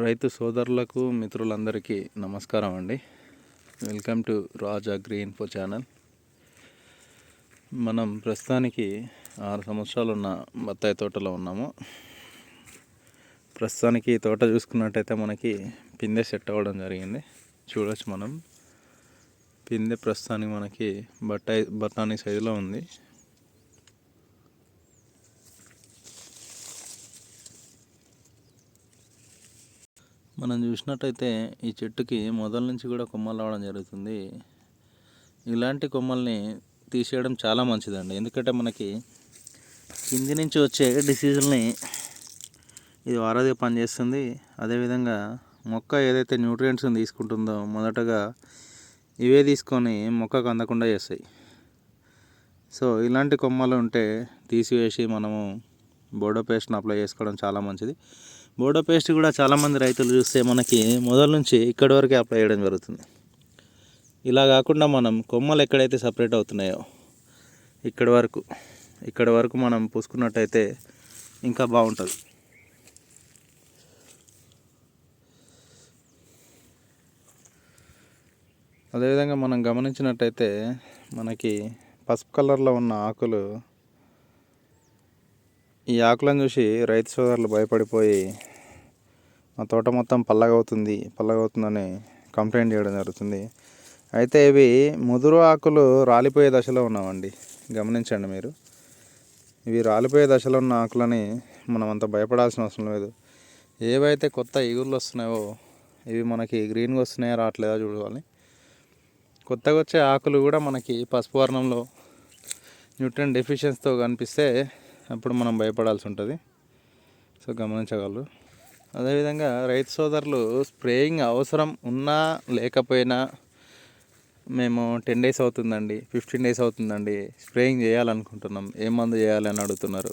రైతు సోదరులకు మిత్రులందరికీ నమస్కారం అండి. Welcome to Raja Agri Info channel మనం ప్రస్తుతానికి ఆరు సంవత్సరాలు ఉన్న బత్తాయి తోటలో ఉన్నాము. ప్రస్తుతానికి ఈ తోట చూసుకున్నట్టయితే మనకి పిందె సెట్ అవ్వడం జరిగింది. చూడవచ్చు మనం. పిందె ప్రస్తుతానికి మనకి బట్టాయి బఠానీ సైజులో ఉంది. మనం చూసినట్టయితే ఈ చెట్టుకి మొదల నుంచి కూడా కొమ్మలు రావడం జరుగుతుంది. ఇలాంటి కొమ్మల్ని తీసేయడం చాలా మంచిదండి. ఎందుకంటే మనకి కింది నుంచి వచ్చే డిసీజుల్ని ఇది వారధిగా పనిచేస్తుంది అదేవిధంగా మొక్క ఏదైతే న్యూట్రియంట్స్ తీసుకుంటుందో మొదటగా ఇవే తీసుకొని మొక్కకు అందకుండా చేస్తాయి. సో ఇలాంటి కొమ్మలు ఉంటే తీసివేసి మనము బోడో పేస్ట్ని అప్లై చేసుకోవడం చాలా మంచిది. బోడో పేస్ట్ కూడా చాలామంది రైతులు చూస్తే మనకి మొదల నుంచి ఇక్కడి వరకే అప్లై చేయడం జరుగుతుంది. ఇలా కాకుండా మనం కొమ్మలు ఎక్కడైతే సపరేట్ అవుతున్నాయో ఇక్కడి వరకు ఇక్కడి వరకు మనం పూసుకున్నట్టయితే ఇంకా బాగుంటుంది. అదేవిధంగా మనం గమనించినట్టయితే మనకి పసుపు కలర్లో ఉన్న ఆకులు ఈ ఆకులను చూసి రైతు సోదరులు భయపడిపోయి మా తోట మొత్తం పల్లగవుతుంది పల్లగవుతుందని కంప్లైంట్ చేయడం జరుగుతుంది. అయితే ఇవి ముదురు ఆకులు రాలిపోయే దశలో ఉన్నామండి గమనించండి మీరు. ఇవి రాలిపోయే దశలో ఉన్న ఆకులని మనం అంత భయపడాల్సిన అవసరం లేదు. ఏవైతే కొత్త ఈగుర్లు వస్తున్నాయో ఇవి మనకి గ్రీన్గా వస్తున్నాయో రావట్లేదా చూడాలి. కొత్తగా వచ్చే ఆకులు కూడా మనకి పసుపు వర్ణంలో న్యూట్రియన్ డెఫిషియన్స్తో కనిపిస్తే అప్పుడు మనం భయపడాల్సి ఉంటుంది. సో గమనించగలరు. అదేవిధంగా రైతు సోదరులు స్ప్రేయింగ్ అవసరం ఉన్నా లేకపోయినా మేము టెన్ డేస్ అవుతుందండి ఫిఫ్టీన్ డేస్ అవుతుందండి స్ప్రేయింగ్ చేయాలనుకుంటున్నాం. ఏ మందు చేయాలి అని అడుగుతున్నారు.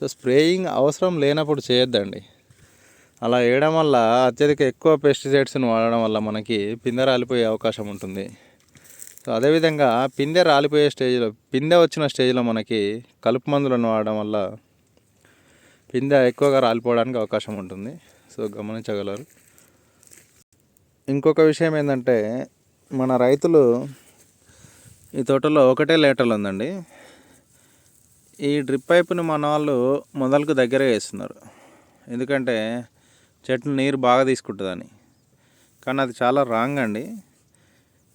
సో స్ప్రేయింగ్ అవసరం లేనప్పుడు చేయొద్దండి. అలా వేయడం వల్ల అత్యధిక ఎక్కువ పెస్టిసైడ్స్ని వాడడం వల్ల మనకి పిందె రాలిపోయే అవకాశం ఉంటుంది. సో అదేవిధంగా పిందె రాలిపోయే స్టేజ్లో పిందె వచ్చిన స్టేజ్లో మనకి కలుపు మందులను వాడడం వల్ల పిందె ఎక్కువగా రాలిపోవడానికి అవకాశం ఉంటుంది. సో గమనించగలరు. ఇంకొక విషయం ఏంటంటే మన రైతులు ఈ తోటలో ఒకటే లేటర్లు ఉందండి. ఈ డ్రిప్ పైపుని మన వాళ్ళు మొదలకు దగ్గర వేస్తున్నారు. ఎందుకంటే చెట్లు నీరు బాగా తీసుకుంటుందని. కానీ అది చాలా రాంగ్ అండి.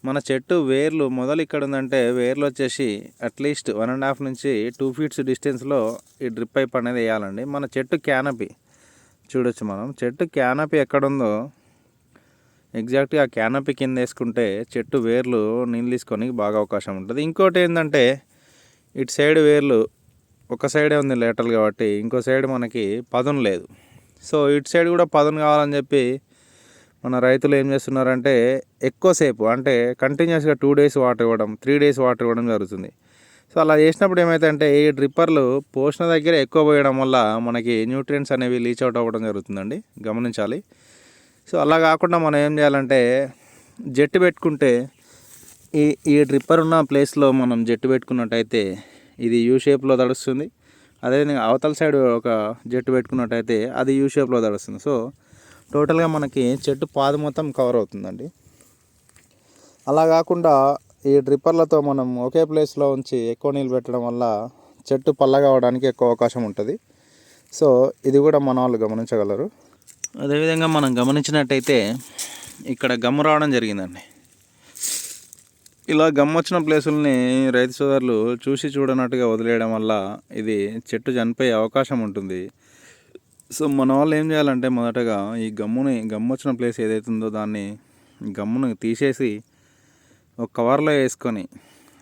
మన చెట్టు వేర్లు మొదలు ఇక్కడ ఉందంటే వేర్లు వచ్చేసి at least one and half నుంచి టూ ఫీట్స్ డిస్టెన్స్లో ఈ డ్రిప్ పైప్ అనేది వేయాలండి. మన చెట్టు క్యానపీ చూడొచ్చు మనం. చెట్టు క్యానపీ ఎక్కడుందో? ఎగ్జాక్ట్గా ఆ క్యానపీ కింద వేసుకుంటే చెట్టు వేర్లు నీళ్ళు తీసుకొని బాగా అవకాశం ఉంటుంది. ఇంకోటి ఏంటంటే ఇటు సైడ్ వేర్లు ఒక సైడే ఉంది లేటర్లు కాబట్టి ఇంకో సైడ్ మనకి పదును లేదు. సో ఇటు సైడ్ కూడా పదును కావాలని చెప్పి మన రైతులు ఏం చేస్తున్నారంటే ఎక్కువసేపు అంటే కంటిన్యూస్గా టూ డేస్ వాటర్ ఇవ్వడం త్రీ డేస్ వాటర్ ఇవ్వడం జరుగుతుంది. సో అలా చేసినప్పుడు ఏమైతే ఈ డ్రిప్పర్లు పోషణ దగ్గర ఎక్కువ పోయడం వల్ల మనకి న్యూట్రియంట్స్ అనేవి లీచ్ అవుట్ అవ్వడం జరుగుతుందండి. గమనించాలి. సో అలా కాకుండా మనం ఏం చేయాలంటే జట్టు పెట్టుకుంటే ఈ ఈ డ్రిప్పర్ ఉన్న ప్లేస్లో మనం జట్టు పెట్టుకున్నట్టయితే ఇది యూ షేప్లో తడుస్తుంది. అదేవిధంగా అవతల సైడ్ ఒక జట్టు పెట్టుకున్నట్టయితే అది యూ షేప్లో తడుస్తుంది. సో టోటల్గా మనకి చెట్టు పాదు మొత్తం కవర్ అవుతుందండి. అలా కాకుండా ఈ డ్రిప్పర్లతో మనం ఒకే ప్లేస్లో ఉంచి ఎక్కువ నీళ్ళు పెట్టడం వల్ల చెట్టు పల్లగా అవడానికి ఎక్కువ అవకాశం ఉంటుంది. సో ఇది కూడా మన వాళ్ళు గమనించగలరు. అదేవిధంగా మనం గమనించినట్టయితే ఇక్కడ గమ్ము రావడం జరిగిందండి. ఇలా గమ్ము వచ్చిన ప్లేసుల్ని రైతు సోదరులు చూసి చూడనట్టుగా వదిలేయడం వల్ల ఇది చెట్టు చనిపోయే అవకాశం ఉంటుంది. సో మన వాళ్ళు ఏం చేయాలంటే మొదటగా ఈ గమ్ముని గమ్ము వచ్చిన ప్లేస్ ఏదైతే ఉందో దాన్ని గమ్మును తీసేసి ఒక కవర్లో వేసుకొని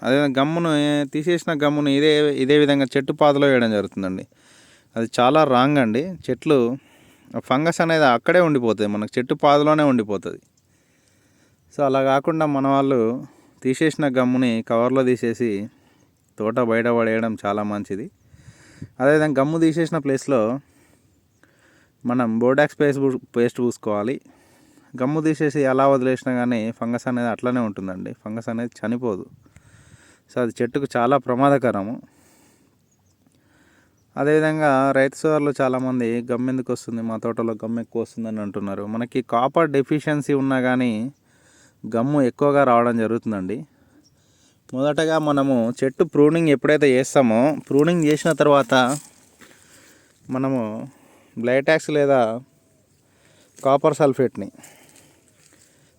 అదే గమ్మును తీసేసిన గమ్మును ఇదే ఇదే విధంగా చెట్టు పాదలో వేయడం జరుగుతుందండి. అది చాలా రాంగ్ అండి. చెట్లు ఫంగస్ అనేది అక్కడే ఉండిపోతుంది మనకు చెట్టు పాదలోనే ఉండిపోతుంది. సో అలా కాకుండా మన వాళ్ళు తీసేసిన గమ్ముని కవర్లో తీసేసి తోట బయట పడేయడం చాలా మంచిది. అదేవిధంగా గమ్ము తీసేసిన ప్లేస్లో మనం బోడాక్స్ పేస్ట్ పేస్ట్ పూసుకోవాలి గమ్ము తీసేసి ఎలా వదిలేసినా కానీ ఫంగస్ అనేది అట్లనే ఉంటుందండి. ఫంగస్ అనేది చనిపోదు. సో అది చెట్టుకు చాలా ప్రమాదకరము. అదేవిధంగా రైతు సోదరులు చాలామంది గమ్ ఎందుకు వస్తుంది? మా తోటలో గమ్ ఎక్కువ వస్తుందని అంటున్నారు. మనకి కాపర్ డెఫిషియన్సీ ఉన్నా కానీ గమ్ము ఎక్కువగా రావడం జరుగుతుందండి. మొదటగా మనము చెట్టు ప్రూనింగ్ ఎప్పుడైతే చేస్తామో ప్రూనింగ్ చేసిన తర్వాత మనము బ్లైటాక్స్ లేదా కాపర్ సల్ఫేట్ని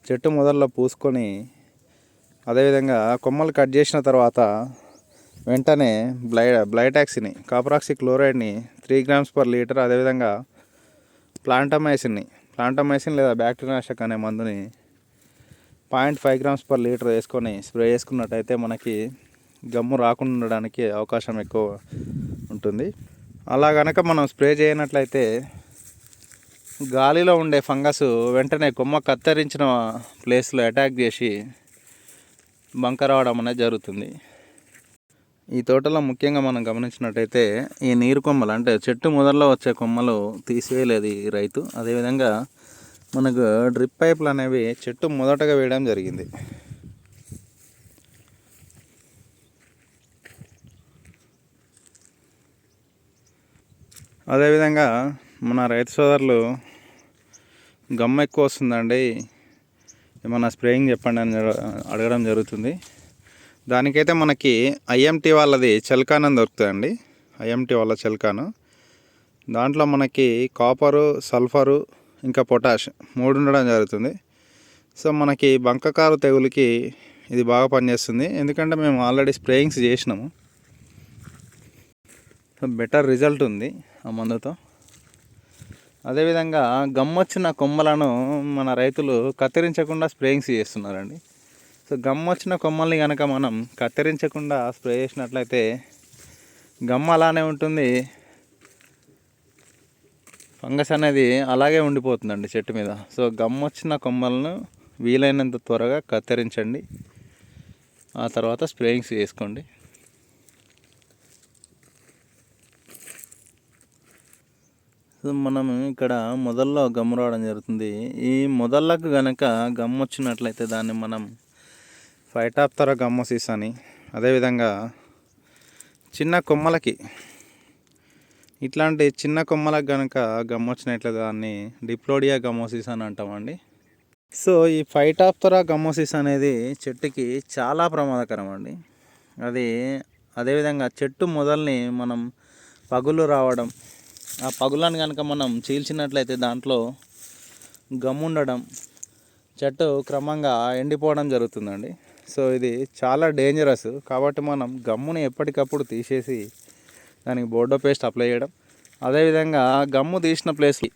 చెట్టు మొదల్లో పూసుకొని అదేవిధంగా కొమ్మలు కట్ చేసిన తర్వాత వెంటనే బ్లై బ్లైటాక్సిని కాపరాక్సి క్లోరైడ్ని త్రీ గ్రామ్స్ పర్ లీటర్ అదేవిధంగా ప్లాంటమైసిన్ని ప్లాంటమైసిన్ లేదా బ్యాక్టీరియానాశక్ అనే మందుని point five grams per litre వేసుకొని స్ప్రే చేసుకున్నట్టయితే మనకి గమ్ము రాకుండా ఉండడానికి అవకాశం ఎక్కువ ఉంటుంది. అలా గనక మనం స్ప్రే చేయనట్లయితే గాలిలో ఉండే ఫంగస్ వెంటనే కొమ్మ కత్తిరించిన ప్లేస్లో అటాక్ చేసి బంక రావడం అనేది జరుగుతుంది. ఈ తోటలో ముఖ్యంగా మనం గమనించినట్టయితే ఈ నీరు కొమ్మలు అంటే చెట్టు మొదల్లో వచ్చే కొమ్మలు తీసివేయలేదు ఈ రైతు. అదేవిధంగా మనకు డ్రిప్ పైపులు అనేవి చెట్టు మొదటగా వేయడం జరిగింది. అదేవిధంగా మన రైతు సోదరులు గమ్మ ఎక్కువ వస్తుందండి. ఏమన్నా స్ప్రేయింగ్ చెప్పండి అని అడగడం జరుగుతుంది. దానికైతే మనకి ఐఎంటీ వాళ్ళది చలికానం దొరుకుతుందండి. ఐఎంటీ వాళ్ళ చెల్కాను. దాంట్లో మనకి కాపరు సల్ఫరు ఇంకా పొటాష్ మూడు ఉండడం జరుగుతుంది. సో మనకి బంకకారు తెగులకి ఇది బాగా పనిచేస్తుంది. ఎందుకంటే మేము ఆల్రెడీ స్ప్రేయింగ్స్ చేసినాము. సో బెటర్ రిజల్ట్ ఉంది. ఆ మందుతో. అదేవిధంగా గమ్మొచ్చిన కొమ్మలను మన రైతులు కత్తిరించకుండా స్ప్రేయింగ్స్ చేస్తున్నారండి. సో గమ్మొచ్చిన కొమ్మల్ని కనుక మనం కత్తిరించకుండా స్ప్రే చేసినట్లయితే గమ్మ అలానే ఉంటుంది. ఫంగస్ అనేది అలాగే ఉండిపోతుందండి చెట్టు మీద. సో గమ్మొచ్చిన కొమ్మలను వీలైనంత త్వరగా కత్తిరించండి. ఆ తర్వాత స్ప్రేయింగ్స్ చేసుకోండి. మనం ఇక్కడ మొదల్లో గమ్ము రావడం జరుగుతుంది. ఈ మొదళ్ళకు గనక గమ్ము వచ్చినట్లయితే దాన్ని మనం ఫైటాప్తర గమ్మోసిస్ అని అదేవిధంగా చిన్న కొమ్మలకి ఇట్లాంటి చిన్న కొమ్మలకు గనక గమ్ము వచ్చినట్లయితే దాన్ని డిప్లోడియా గమ్మోసీస్ అని అంటామండి. సో ఈ ఫైటాప్తరా గమ్మోసిస్ అనేది చెట్టుకి చాలా ప్రమాదకరం అండి అది అదేవిధంగా చెట్టు మొదల్ని మనం పగులు రావడం ఆ పగులను కనుక మనం చీల్చినట్లయితే దాంట్లో గమ్ము ఉండడం చెట్టు క్రమంగా ఎండిపోవడం జరుగుతుందండి. సో ఇది చాలా డేంజరస్ కాబట్టి మనం గమ్ముని ఎప్పటికప్పుడు తీసేసి దానికి బోర్డో పేస్ట్ అప్లై చేయడం. అదేవిధంగా గమ్ము తీసిన ప్లేస్కి